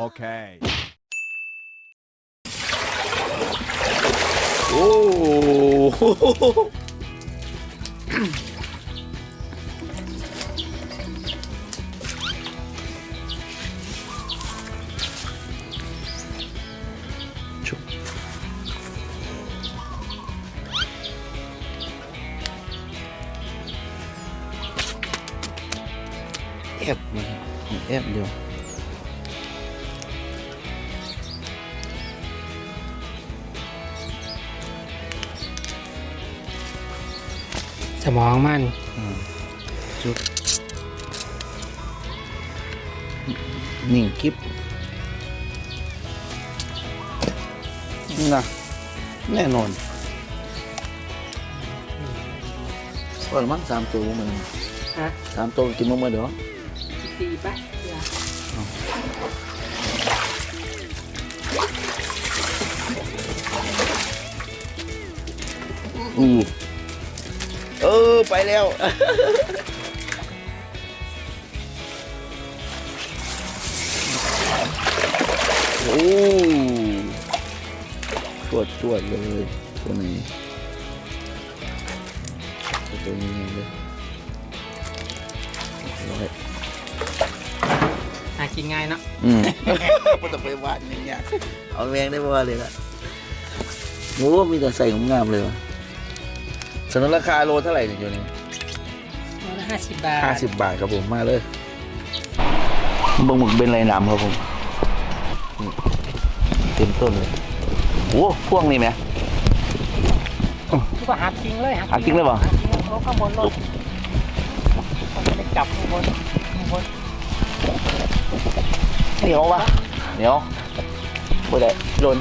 Okay. โอ้โหชุ สมองมันจุดนิ่งกิ๊บนะแน่นอนก่อนมั้งสามตัวมันฮะสามตัวกินมาเมื่อเดี๋ยวตีปะอือ เออ ไปแล้ว โอ้ตรวจตรวจเลยตัวนี้ตัวนี้เลยร้อยหากินง่ายเนาะอืมไม่ต้องไปวาดอย่างเงี้ยเอาแมงได้บ่เลยละโอ้มีแต่ใส่งามๆเลยวะ สนนราคาโลเท่าไหร่เนี่ยอยู่นี่โลละห้าสิบบาทห้าสิบบาทครับผมมาเลยบึงหมึกเป็นไรหนามครับผมนี่เต็มต้นเลยโอ้พวงนี่ไหมก็หักจริงเลยหักจริงเลยเหรอหักจริงเลยโอ้ข้างบนรถมันจะไปจับข้างบนข้างบนเหนียวปะเหนียวไม่ได้โดน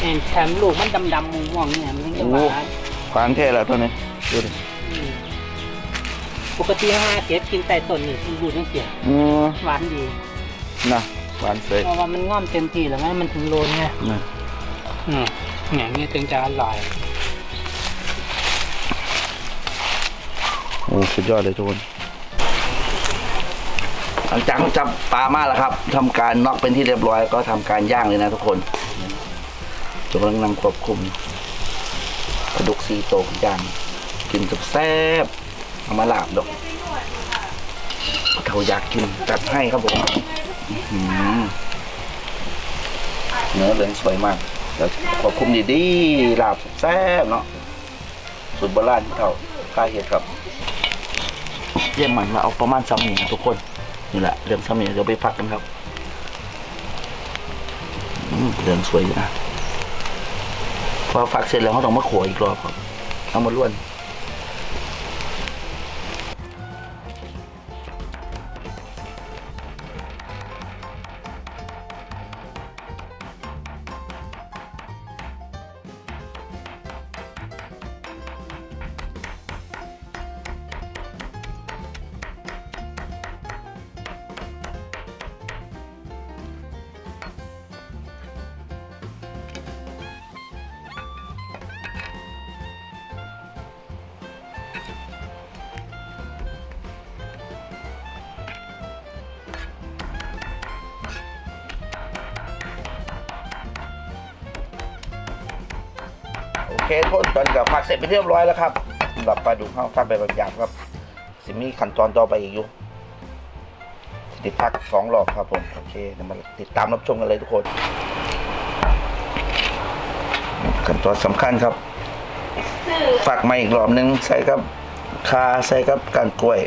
แอนแถมลูกมันดำๆม่วงๆเนี่ยมันถึงจะหวานขวางแค่แล้วตัวนี้ดูดิอืมปกติห้าเก็บกินแต่ต้นนี่มันอยู่ในเสียอืมหวานดีนะหวานเสยเพราะว่ามันง่อมเต็มที่แล้วไงมันถึงโลนไงนะอืมเนี่ยนี่ถึงจะอร่อยโอ้สุดยอดเลยทุกคน หลังจากจับปลามาแล้วครับทำการน็อกเป็นที่เรียบร้อย ก็ทำการย่างเลยนะทุกคนจกำลังนั่งควบคุมกระดูกซีโตวย่างกินแซ่บเอามาลาบดอกเขาอยากกินจัดให้ครับผมเนื้อเหลืองสวยมากเดี๋ยวควบคุมดีๆลาบแซ่บเนาะสูตรโบราณที่เขาค่าเห็ดครับเยี่ยมมันมาเอาประมาณซ้ำนี่นะทุกคน นี่แหละเรื่องซ้ำนี่เดี๋ยวไปพักกันครับเรื่องสวยอยู่นะพอฟักเสร็จแล้วเขาต้องมาขัวอีกรอบครับเอามาล้วน เคทุกคนตอนกับผักเสร็จไปเรียบร้อยแล้วครับสำหรับปลาดุกข้าวฟักไปแบบหยาบครับ สิมีขั้นตอนต่อไปอีกอยู่ติดพักสองรอบครับผมโอเคเดี๋ยวมาติดตามรับชมกันเลยทุกคนขั้นตอนสำคัญครับฝักมาอีกรอบนึงใส่ครับคาใส่ครับการกล้วย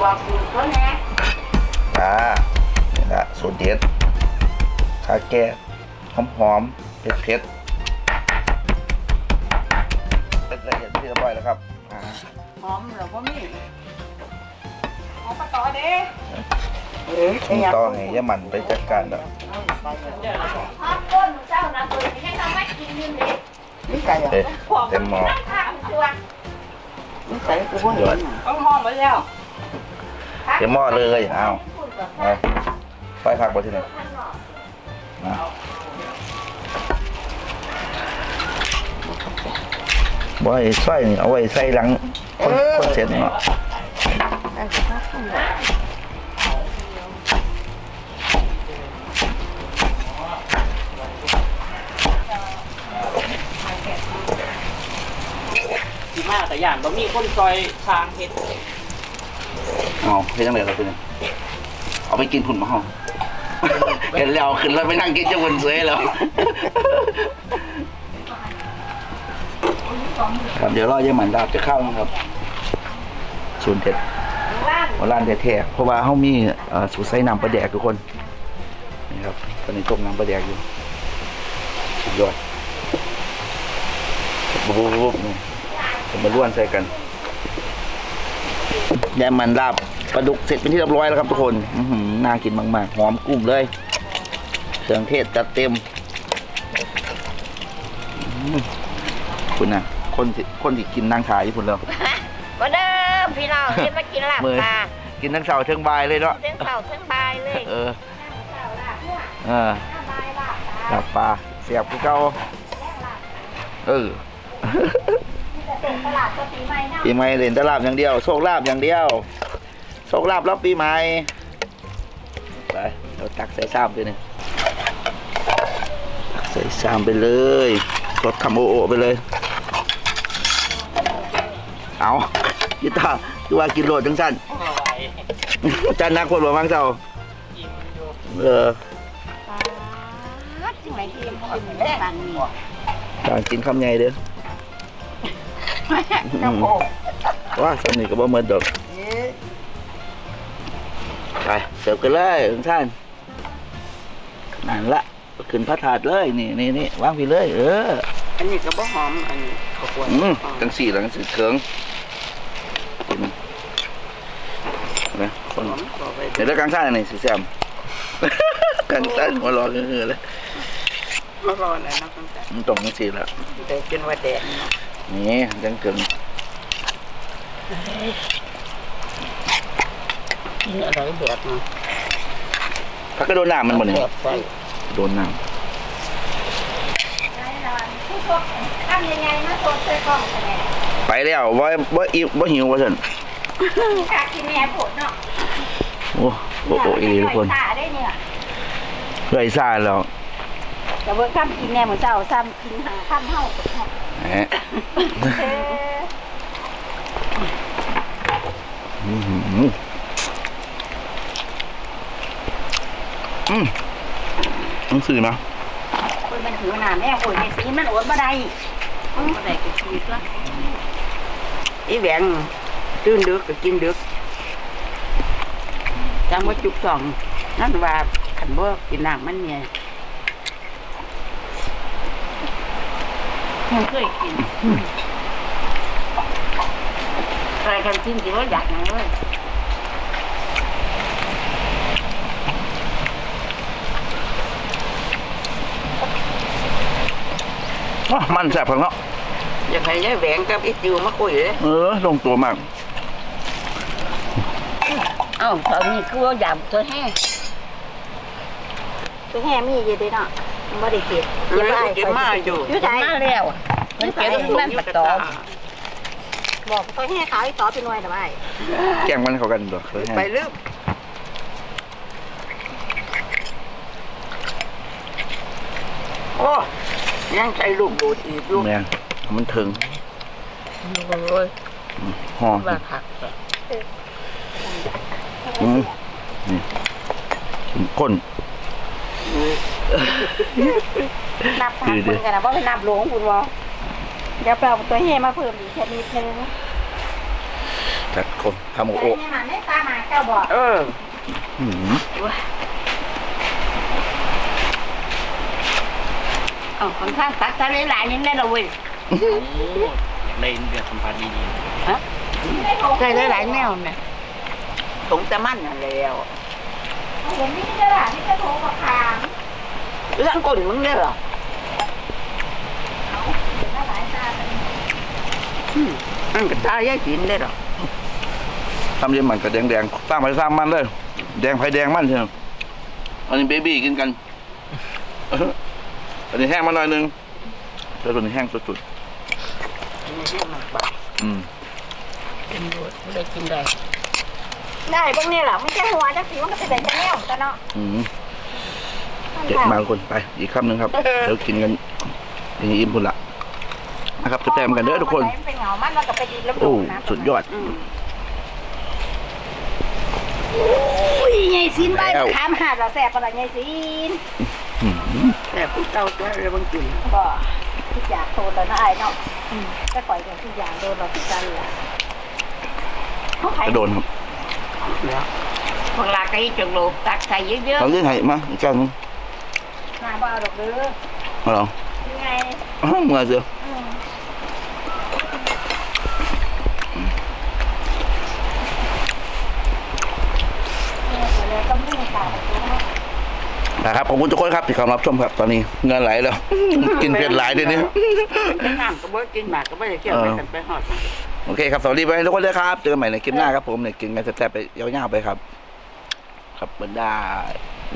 บอกสูตรเขาแน่อ่านี่ละสูตรเด็ดคาแก้หอมหอม ผ็ดเผ็ดๆเป็นละเอียดที่เรียบร้อยแล้วครับอ่าหอมเหรอพ่อมี่หอมปลาต่อเด้เอ้ยต้องต่อให้ยามันไปจัดการแล้วหอมก้นเจ้านะตัวนี้ให้ทำให้กินนี่เลยนี่ไก่อะเอ๊ะเต็มหม้อข้าวตัวนี่ใส่กูบ่เห็นน่ะต้องหอมไปแล้วเต็มหม้อเลยเอาเอาไฟผักไปที่ไหน บ่ไอ้สร้อยนี่เอาไว้ใส่หลังคนคนเสร็จเนาะได้สภาพต้องแบบดีมากแต่อย่างบ่มีคนซอยทางเฮ็ดเอาเฮ็ดจังได๋ล่ะตัวนี้เอาไปกินผุ่นมาห้องเห็นแล้วขึ้นรถไปนั่งกินจะวนเสยแล้ว ครับเดี๋ยวรอยายหมันดาบจะเข้านะครับศูนย์เด็ดหัวร้านแท้ๆเพราะว่าเขามีสูตรใส่น้ำปลาแดกทุกคนนี่ครับตอนนี้ต้มน้ำปลาแดกอยู่สุดยอดบุ๊บบุบนี่จะมาล้วนใส่กันยายหมันลาบปลาดุกเสร็จเป็นที่เรียบร้อยแล้วครับทุกคนอืน่ากินมากๆหอมกลุ่มเลยเครื่องเทศจัดเต็มคุณนะ คนที่คนที่กินนั่งขายญี่ปุ่นแล้วมาเด้อพี่น้องที่มากินลาบมือปลากินทั้งเช้าทั้งบ่ายเลยเนาะเส้นเข่าเส้นบายเลยเออเออลาบปลาเสียบคือเก่าเออตลาดก็ปีใหม่นะปีใหม่เล่นแตลาบอย่างเดียวโชคลาบอย่างเดียวโชคลาบรับปีใหม่ไปเราตักใส่ซ้ำไปหนึ่งตักใส่ซ้ำไปเลยรดคำโอโอไปเลย เอากีตาร์ดูว่ากินโหลดจังสั้นบ่ไหวจันนักคนบ่มังเจ้ากินอยู่เออจริงไหมที่ยังพอถึงได้บันนี่ตอนกินคำใหญ่เด้อน้ำโอ้ว่าสนิทกับบ่เหมือนดอกไปเสิร์ฟกันเลยทุกท่านนั่นละขึ้นพระถาดเลยนี่นี่นี่วางพี่เลย เออ อันนี้ก็บ่หอมอันนี้ข้าวคั่วอืมจังสี่หลังสีเคืองกินนะคน หอมก็ไป เดี๋ยวแล้วกลางซ่านอันนี้สิแซมกลางซ่านหัวเรอเงือเลยมารอแล้วนะคุณตามันตรงจังสี่ละได้กินว่าแดงเนาะนี่จังเกิงกินอะไรแบบเนาะพักก็โดนน้ำมันหมดเลยแบบใส่โดนน้ทำยังไงนะโซนเสื้อกล้องแม่ำไปแล้วว่าว่าอิว่าหิวว่าสันกากินแม่ผดเนาะ โอ้โอ้โอ้อีทุกคนตาได้เนี่ยเลยซ่าแล้วแต่เบิ่งข้ามกินแน่เหมือนเจ้าซ้ำกินหาข้ามเฮาแหมเอออื้อหืออืมต้องซื้อนะคนมันถือหน้าแม่โอยในสีมันอดบ่ได้อืมบ่ได้ก็ชีวิตละอีแหวงตื่นดึกก็กินดึก จำว่าจุกสองนั่นว่าขันบ่กินน้ำมันเนี่ยมันเคยกินใครกันกินสิว่าอยากหยังเลยอ้อมันแซ่บพังเนาะอยากให้ยายแหวงกับไอ้จิวมาคุยเลย เออลงตัวมาก เอ้าตอนนี้คือว่าอยากตัวแห้ตัวแห้มีอยู่ดีเนาะมันบ่ได้เก็บเก็บได้เก็บมาอยู่อยู่ไหนมาแล้วมันเก็บนั่นปะตอมบอกตัวแห้ขาวอีต่อเป็นหน่วยได้แกล้งมันเข้ากันตัวเคยให้ไปลืมโอ้ยังใช้ลูกโดดอีกลูกแม่งเอามันถึงโอ้ยห่อว่าผัก อืมนี่ข้นนับผักเพิ่นกันนะว่าเป็นนับหลวงคุณวะเดี๋ยวไปเอาตัวแห้มาเพิ่มอีกแค่นิดนึงจัดคนทำโอโอนี่มันไม่ตามมาเจ้าบอกเออหืมเอ๋อคนข้างตักทะเลหลายยังได้เราเว้ยโอ้อยากได้เรื่องสัมพันธ์ดีใส่หลายๆแนวเนี่ย ถงแต่มันนั่นแล้วเห็นนี่จะหลานที่จะโทรมาถามเรื่องกุ่นมึงเนี่ยเหรอเห็นว่าหลายตาเป็นอืมมันก็ตายยายกินได้หรอทำเย็นมันกับแดงแดงๆสร้างไปสร้างมันเลย แดงไฟแดงมันเชียวอันนี้เบบี้กินกัน อันนี้แห้งมาหน่อยนึงแล้วตัวนี้แห้งสุดไม่ให้มันไปอืมกินดูไม่ได้กินได้ ได้พวกนี้แหละไม่ใช่หัวจักสีมันก็เป็นแต่แนวกันเนาะอืมเจ็บมากทุกคนไป อีกคำหนึ่งครับ เดี๋ยวกินกันอย่างนี้อิ่มพุ่นละนะครับจะแต้มกันเด้อทุกคนมันเป็นเหงามันแล้วก็เป็นลำโอ้นะสุดยอดอุ้ยใหญ่ซินใบแล้วขามหาดเราแสบปะละใหญ่ซินอืมแต่ผู้เจ้าตัวเรือบางกินบ่ทุกอย่างโตแล้วนะไอ้เนาะก็ปล่อยกันทุกอย่างโดนเราติดกันเลยเขาขายกระโดนครับ เหลือพวกลาไก่จังโลกตักใส่เยอะเราเลื่อนให้มาอีกแก้วหนึงหน้าบ้าดอกเด้อมาลองยังไงอ้าวเมื่อเสืออืมเนี่ยเดี๋ยวต้องวิ่งตามไปดูนะนะครับขอบคุณทุกคนครับที่เข้ามารับชมครับตอนนี้เงินไหลแล้ว กินเผ็ดหลายเดี๋ยวนี้ๆกินน้ำก็บ่กินหมากก็ไม่ได้เกี่ยวไปกันไปหอดโอเคครับสวัสดีไปทุกคนเลยครับ เจอกันใหม่ในคลิปหน้าครับผมเนี่ยกินกันแซ่บๆไปยาวๆไปครับ ครับเบิร์ได้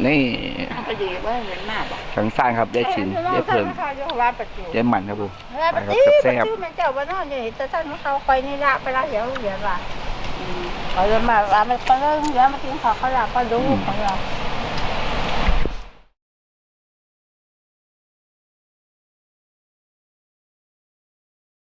นี่มันก็ดีว่าเงินมากอะทั้งสร้างครับได้ชิมได้เพิ่มว่าปัจจุได้มันครับผมเออปัจจุปัจจุมันเจ้าบ้านนอกอยู่แต่ท่านเขาไปนี่ละไปละเดี๋ยวเดี๋ยวละเขาจะมาว่ามันก็เรื่องเดี๋ยวมากินข้าวเขาละก็ดูของเราอ